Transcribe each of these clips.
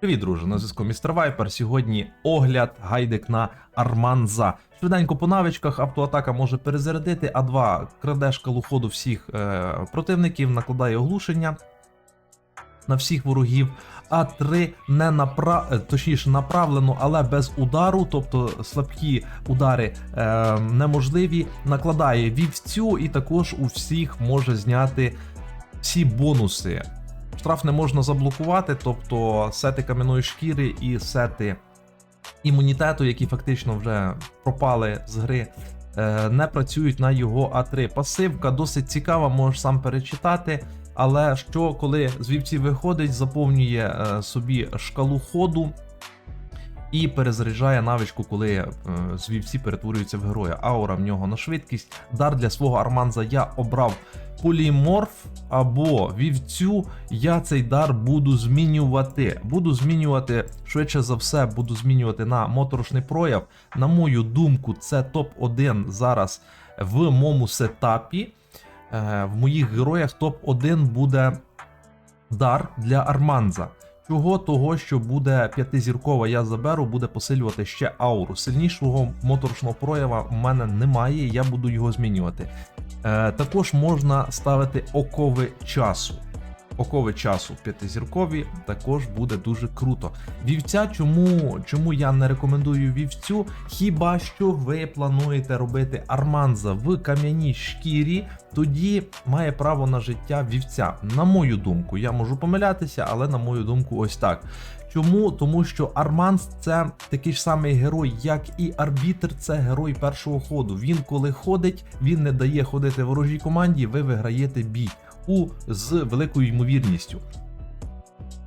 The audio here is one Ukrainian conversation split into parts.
Привіт, друже, на зв'язку Містер Вайпер. Сьогодні огляд гайдик на Арманза. Швиденько по навичках автоатака може перезарядити, А2 краде шкалу всіх е, противників, накладає оглушення на всіх ворогів. А3 не напра... е, точніше направлено, але без удару, тобто слабкі удари е, неможливі. Накладає вівцю і також у всіх може зняти всі бонуси. Штраф не можна заблокувати, тобто сети кам'яної шкіри і сети імунітету, які фактично вже пропали з гри, е, не працюють на його А3. Пасивка досить цікава, можеш сам перечитати. Але що коли з вівці виходить, заповнює е, собі шкалу ходу і перезаряджає навичку, коли е, з вівці перетворюється в героя. Аура в нього на швидкість. Дар для свого арманза я обрав поліморф або вівцю. Я цей дар буду змінювати. Буду змінювати швидше за все, буду змінювати на моторошний прояв. На мою думку, це топ-1 зараз в моєму сетапі. Е, В моїх героях топ-1 буде дар для Арманза. Чого того, що буде п'ятизіркова, я заберу, буде посилювати ще ауру. Сильнішого моторошного проява в мене немає, я буду його змінювати. Е, також можна ставити окови часу. Окови часу п'ятизіркові також буде дуже круто. Вівця, чому, чому я не рекомендую вівцю? Хіба що ви плануєте робити арманза в кам'яній шкірі, тоді має право на життя вівця. На мою думку, я можу помилятися, але на мою думку, ось так. Чому? Тому що Арманс це такий ж самий герой, як і арбітр, це герой першого ходу. Він коли ходить, він не дає ходити ворожій команді, ви виграєте бій у з великою ймовірністю.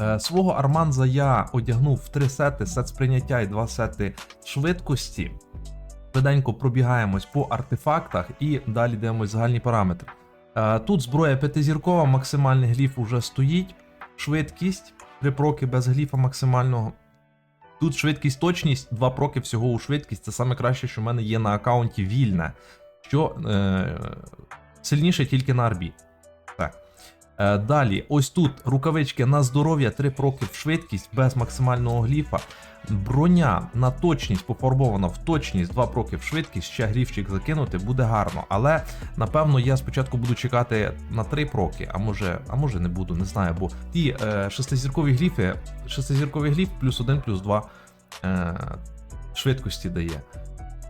Е, свого Арманза я одягнув в три сети: сет сприйняття і два сети швидкості. Швиденько пробігаємось по артефактах і далі дивимось загальні параметри. Е, тут зброя п'ятизіркова, максимальний гліф уже стоїть. Швидкість, 3 проки без гліфа максимального. Тут швидкість, точність, 2 проки всього у швидкість. Це саме краще, що в мене є на аккаунті вільне. Що е, сильніше тільки на арбі. Е, далі, ось тут рукавички на здоров'я, 3 проки в швидкість без максимального гліфа. Броня на точність пофарбована в точність, 2 проки в швидкість, ще гліфчик закинути буде гарно. Але напевно я спочатку буду чекати на 3 проки, а може, а може не буду, не знаю, бо ті е, шестизіркові гліфи, шестизірковий гліф плюс 1, плюс 2 е, швидкості дає.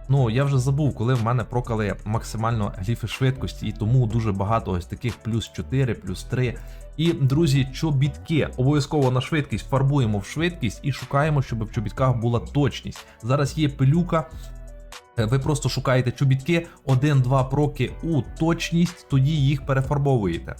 Ну, я вже забув, коли в мене прокали максимально гліфи швидкості, і тому дуже багато ось таких плюс 4, плюс 3. І, друзі, чобітки обов'язково на швидкість фарбуємо в швидкість і шукаємо, щоб в чобітках була точність. Зараз є пилюка. е, Ви просто шукаєте чобітки 1-2 проки у точність, тоді їх перефарбовуєте.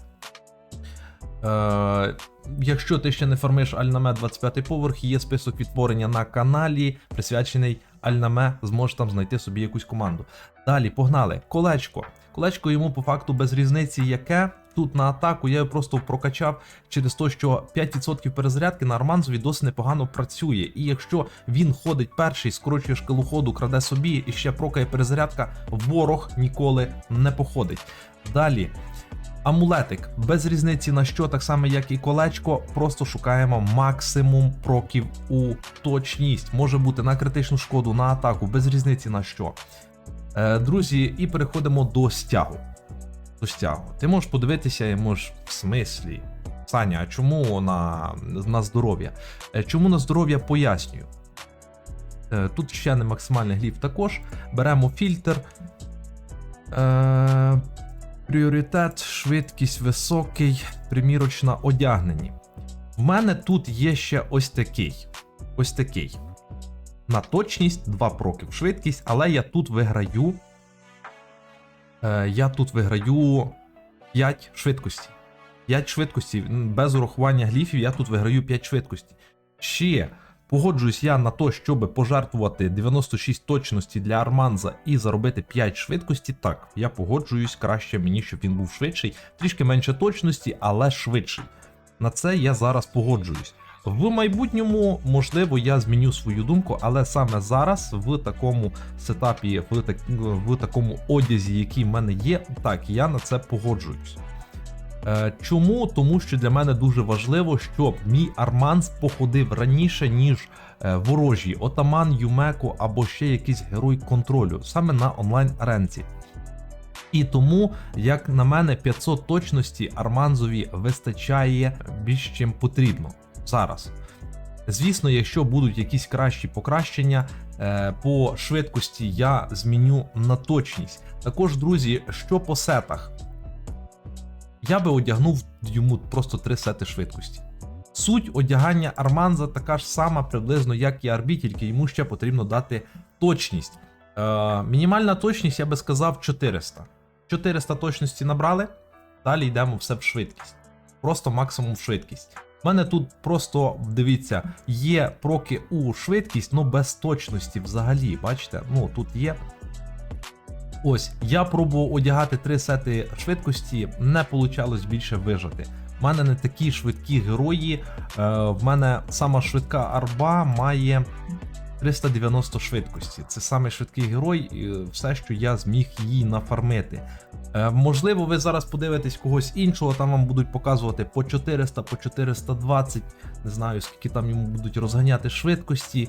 Е, якщо ти ще не фармиш Альнаме 25 поверх, є список відтворення на каналі, присвячений Альнаме, зможеш там знайти собі якусь команду. Далі, погнали. Колечко. Колечко йому по факту без різниці яке. Тут на атаку я його просто прокачав через те, що 5% перезарядки на Арманзові досить непогано працює. І якщо він ходить перший, скорочує шкалу ходу, краде собі і ще прокає перезарядка, ворог ніколи не походить. Далі. Амулетик без різниці на що, так само як і колечко, просто шукаємо максимум проків у точність. Може бути на критичну шкоду, на атаку, без різниці на що. Е, друзі, і переходимо до стягу. До стягу. Ти можеш подивитися і можеш в смислі. Саня, а чому на, на здоров'я? Е, Чому на здоров'я пояснюю? Е, Тут ще не максимальний гліф також. Беремо фільтр. Пріоритет, швидкість високий, примірочна одягнені. В мене тут є ще ось такий. Ось такий. На точність 2 проки в швидкість, але я тут виграю. Е, я тут виграю 5 швидкості. 5 швидкості. Без урахування гліфів я тут виграю 5 швидкості. Ще погоджуюсь я на те, щоб пожертвувати 96 точності для Арманза і заробити 5 швидкості. Так, я погоджуюсь краще мені, щоб він був швидший, трішки менше точності, але швидший. На це я зараз погоджуюсь. В майбутньому, можливо, я зміню свою думку, але саме зараз, в такому сетапі, в, так, в такому одязі, який в мене є, так, я на це погоджуюсь. Е, Чому? Тому що для мене дуже важливо, щоб мій Арманс походив раніше, ніж е, ворожі Отаман, Юмеко або ще якийсь герой контролю, саме на онлайн аренці. І тому, як на мене, 500 точності Арманзові вистачає більш чим потрібно зараз. Звісно, якщо будуть якісь кращі покращення е, по швидкості, я зміню на точність. Також, друзі, що по сетах, я би одягнув йому просто три сети швидкості. Суть одягання Арманза така ж сама приблизно, як і Арбі, тільки йому ще потрібно дати точність. Е, мінімальна точність, я би сказав, 400. 400 точності набрали, далі йдемо все в швидкість. Просто максимум в швидкість. У мене тут просто, дивіться, є проки у швидкість, ну без точності взагалі. Бачите? Ну тут є. Ось, я пробував одягати три сети швидкості, не вийшло більше вижити. У мене не такі швидкі герої. Е, в мене сама швидка арба має 390 швидкості. Це самий швидкий герой, і все, що я зміг її нафармити. Е, можливо, ви зараз подивитесь когось іншого, там вам будуть показувати по 400, по 420, не знаю, скільки там йому будуть розганяти швидкості.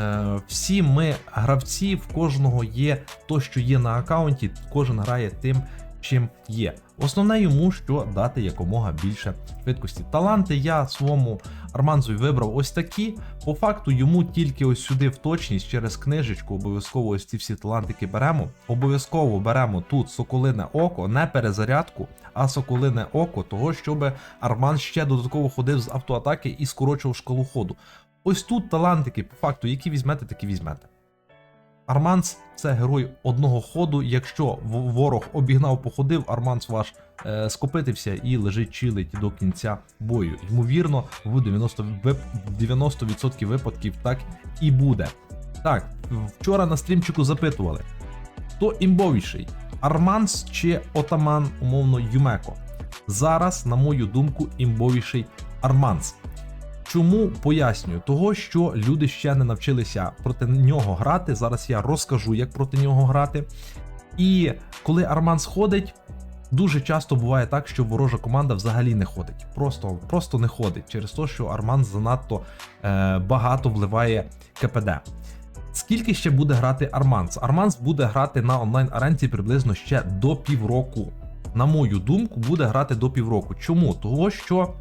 Е, всі ми гравці, в кожного є то, що є на аккаунті, кожен грає тим, чим є. Основне йому, що дати якомога більше швидкості. Таланти я своєму Арманзові вибрав ось такі. По факту йому тільки ось сюди в точність через книжечку. Обов'язково ось ці всі талантики беремо. Обов'язково беремо тут соколине око, не перезарядку, а соколине око, того, щоб Арман ще додатково ходив з автоатаки і скорочував шкалу ходу. Ось тут талантики, по факту, які візьмете, такі візьмете. Арманс це герой одного ходу. Якщо ворог обігнав, походив, Арманс ваш е, скопитився і лежить чилить до кінця бою. Ймовірно, в 90%, в 90% випадків так і буде. Так, вчора на стрімчику запитували, хто імбовіший? Арманс чи отаман, умовно, Юмеко? Зараз, на мою думку, імбовіший Арманс. Чому пояснюю? Того, що люди ще не навчилися проти нього грати. Зараз я розкажу, як проти нього грати. І коли Арман сходить, дуже часто буває так, що ворожа команда взагалі не ходить. Просто, просто не ходить через те, що Арман занадто е, багато вливає КПД. Скільки ще буде грати Арманс? Арманс буде грати на онлайн аренці приблизно ще до півроку. На мою думку, буде грати до півроку. Чому? Того, що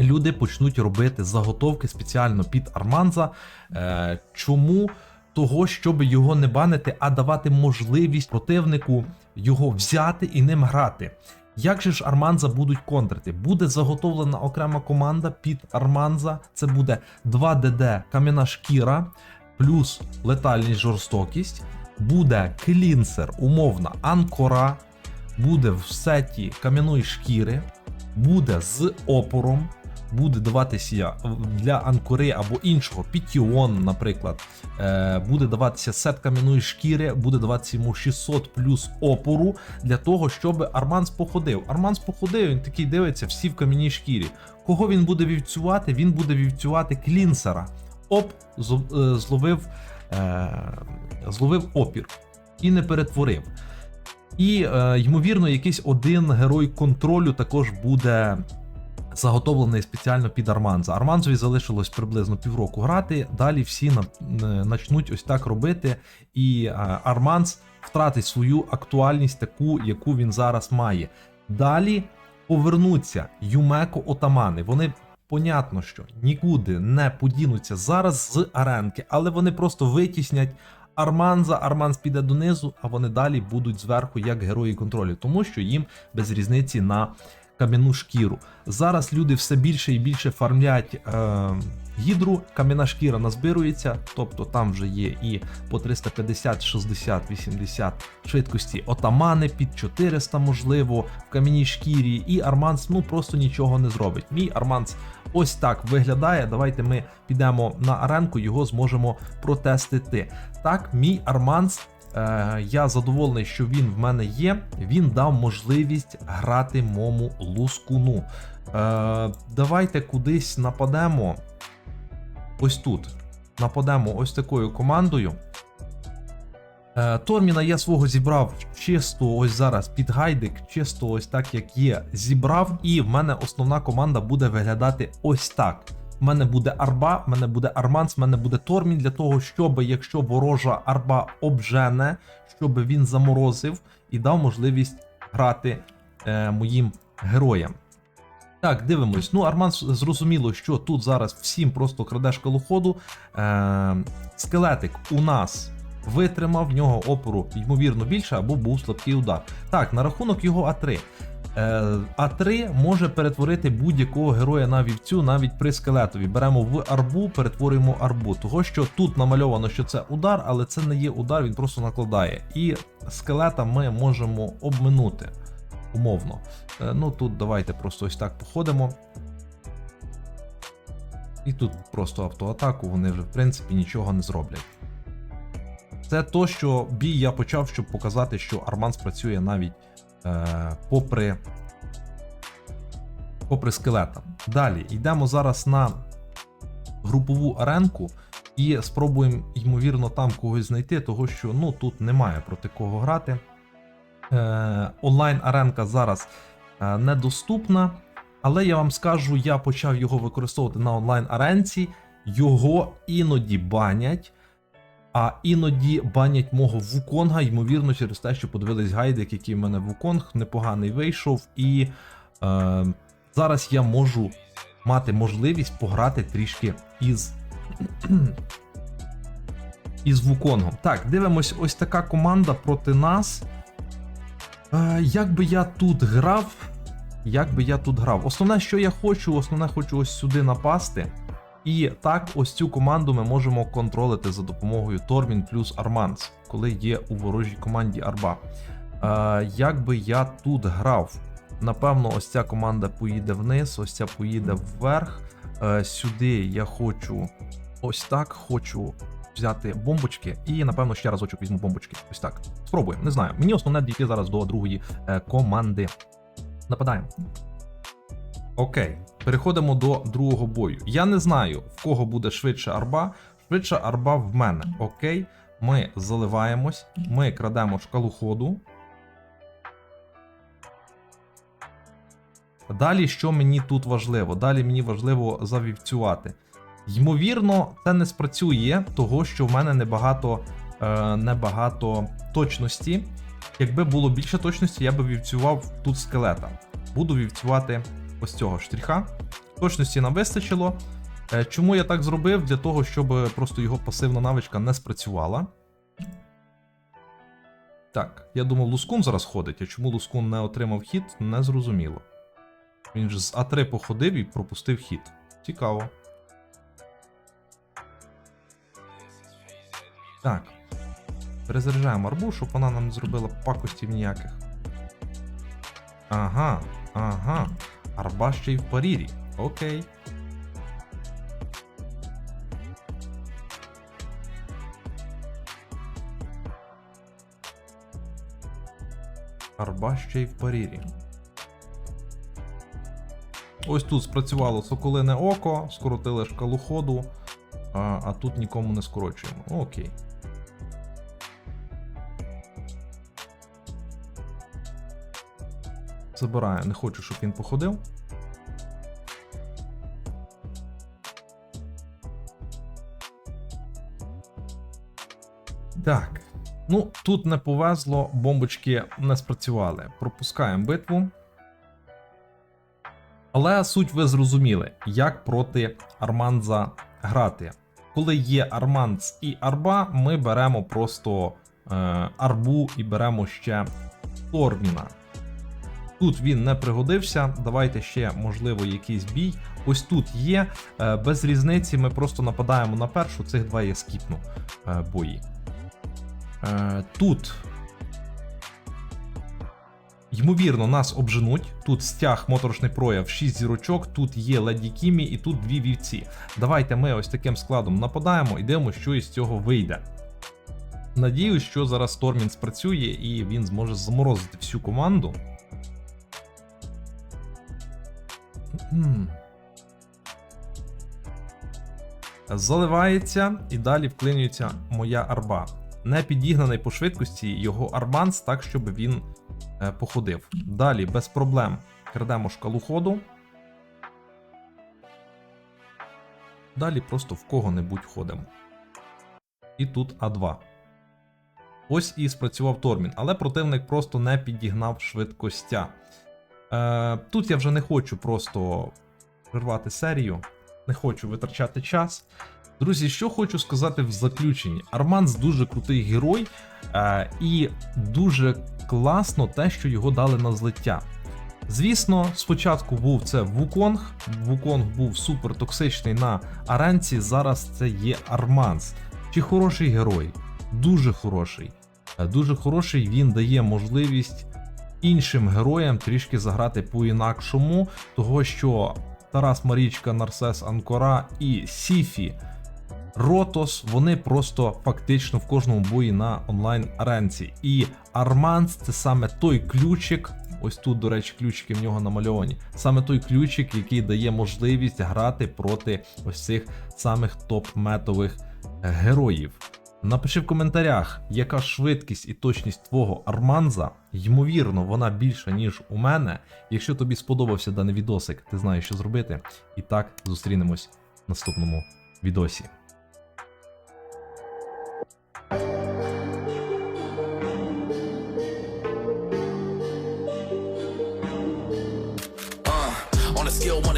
люди почнуть робити заготовки спеціально під Арманза. Е, чому? Того, щоб його не банити, а давати можливість противнику його взяти і ним грати. Як же ж Арманза будуть контрити? Буде заготовлена окрема команда під Арманза. Це буде 2 ДД кам'яна шкіра плюс летальність жорстокість. Буде клінсер, умовна анкора, буде в сеті кам'яної шкіри, буде з опором, буде даватися для анкори або іншого пітіон, наприклад, е, буде даватися сет кам'яної шкіри, буде даватися йому 600 плюс опору для того, щоб Арманс походив. Арманс походив, він такий дивиться, всі в кам'яній шкірі. Кого він буде вівцювати? Він буде вівцювати клінсера. Оп, е, зловив, е, зловив опір і не перетворив. І, е, ймовірно, якийсь один герой контролю також буде заготовлений спеціально під Арманза. Арманзові залишилось приблизно півроку грати. Далі всі е, начнуть ось так робити, і е, Арманз втратить свою актуальність, таку, яку він зараз має. Далі повернуться Юмеко Отамани. Вони. Понятно, що нікуди не подінуться зараз з аренки, але вони просто витіснять Арманза, Арманз піде донизу, а вони далі будуть зверху як герої контролю, тому що їм без різниці на кам'яну шкіру. Зараз люди все більше і більше фармлять е, гідру, кам'яна шкіра назбирується, тобто там вже є і по 350, 60, 80 швидкості отамани під 400, можливо, в кам'яній шкірі, і Арманс ну просто нічого не зробить. Мій Арманс ось так виглядає. Давайте ми підемо на аренку, його зможемо протестити. Так, мій Арманс. Е, я задоволений, що він в мене є. Він дав можливість грати мому лускуну. Е, давайте кудись нападемо. Ось тут. Нападемо ось такою командою. Е, Торміна я свого зібрав чисто ось зараз під гайдик, чисто ось так як є, зібрав, і в мене основна команда буде виглядати ось так. В мене буде арба, в мене буде арманс, в мене буде тормін для того, щоб якщо ворожа арба обжене, щоб він заморозив і дав можливість грати е, моїм героям. Так, дивимось. Ну, Арман зрозуміло, що тут зараз всім просто краде шкалоходу. Е, скелетик у нас витримав, в нього опору, ймовірно, більше, або був слабкий удар. Так, на рахунок його А3. Е, А3 може перетворити будь-якого героя на вівцю навіть при скелетові. Беремо в арбу, перетворюємо арбу. Того, що тут намальовано, що це удар, але це не є удар, він просто накладає. І скелета ми можемо обминути умовно. Е, Ну тут давайте просто ось так походимо. І тут просто автоатаку, вони вже в принципі нічого не зроблять. Це то, що бій я почав, щоб показати, що Арман спрацює навіть попри, попри скелета. Далі йдемо зараз на групову аренку і спробуємо, ймовірно, там когось знайти, того що ну, тут немає проти кого грати. Е, онлайн-аренка зараз е, недоступна. Але я вам скажу, я почав його використовувати на онлайн-аренці, його іноді банять, а іноді банять мого Вуконга, ймовірно, через те, що подивились гайдик, який в мене Вуконг, непоганий вийшов, і е, зараз я можу мати можливість пограти трішки із. Із Вуконгом. Так, дивимось, ось така команда проти нас. Е, як би я тут грав, як би я тут грав. Основне, що я хочу, основне хочу ось сюди напасти. І так, ось цю команду ми можемо контролити за допомогою Тормін плюс Арманс, коли є у ворожій команді Арба. Е, як я тут грав? Напевно, ось ця команда поїде вниз, ось ця поїде вверх. Е, сюди я хочу ось так, хочу взяти бомбочки, і напевно ще разочок візьму бомбочки. Ось так. Спробуємо, не знаю. Мені основне дійти зараз до другої е, команди. Нападаємо. Окей, переходимо до другого бою. Я не знаю, в кого буде швидше арба. Швидше арба в мене. Окей, ми заливаємось, ми крадемо шкалу ходу. Далі, що мені тут важливо? Далі мені важливо завівцювати. Ймовірно, це не спрацює, того що в мене небагато, е, небагато точності. Якби було більше точності, я би вівцював тут скелета. Буду вівцювати ось цього штриха. Точності нам вистачило. Е, Чому я так зробив? Для того, щоб просто його пасивна навичка не спрацювала. Так, я думав, Лускун зараз ходить, а чому Лускун не отримав хід, не зрозуміло. Він ж з А3 походив і пропустив хід. Цікаво. Так. Перезаряджаємо арбу, щоб вона нам не зробила пакостів ніяких. Ага, ага. Арба ще й в парірі. Окей. Арба ще й в парірі. Ось тут спрацювало соколине око, скоротили шкалу ходу, а, а тут нікому не скорочуємо. Окей. Забираю, не хочу, щоб він походив. Так. Ну, тут не повезло, бомбочки не спрацювали. Пропускаємо битву. Але суть ви зрозуміли, як проти Арманза грати. Коли є Арманц і Арба, ми беремо просто е, арбу і беремо ще Торміна. Тут він не пригодився. Давайте ще, можливо, якийсь бій. Ось тут є. Е, без різниці ми просто нападаємо на першу, цих два я скіпну е, бої. Е, тут. Ймовірно, нас обженуть. Тут стяг моторошний прояв 6 зірочок, тут є леді Кімі і тут дві вівці. Давайте ми ось таким складом нападаємо і дивимося, що із цього вийде. Надіюсь, що зараз Тормін спрацює і він зможе заморозити всю команду. Хм. Заливається і далі вклинюється моя арба. не підігнаний по швидкості його арманс так, щоб він е, походив. Далі, без проблем, крадемо шкалу ходу. Далі просто в кого-небудь ходимо. І тут А2. Ось і спрацював Тормін, але противник просто не підігнав швидкостя. Е, тут я вже не хочу просто прервати серію, не хочу витрачати час. Друзі, що хочу сказати в заключенні. Арманс дуже крутий герой, е, і дуже класно те, що його дали на злиття. Звісно, спочатку був це Вуконг. Вуконг був супер токсичний на аренці. Зараз це є Арманс. Чи хороший герой? Дуже хороший. Е, Дуже хороший, він дає можливість іншим героям трішки заграти по-інакшому, того що Тарас Марічка, Нарсес Анкора і Сіфі Ротос, вони просто фактично в кожному бої на онлайн аренці. І Арманс це саме той ключик. Ось тут, до речі, ключики в нього намальовані. Саме той ключик, який дає можливість грати проти ось цих самих топ-метових героїв. Напиши в коментарях, яка швидкість і точність твого Арманза. Ймовірно, вона більша, ніж у мене. Якщо тобі сподобався даний відосик, ти знаєш, що зробити. І так, зустрінемось в наступному відосі.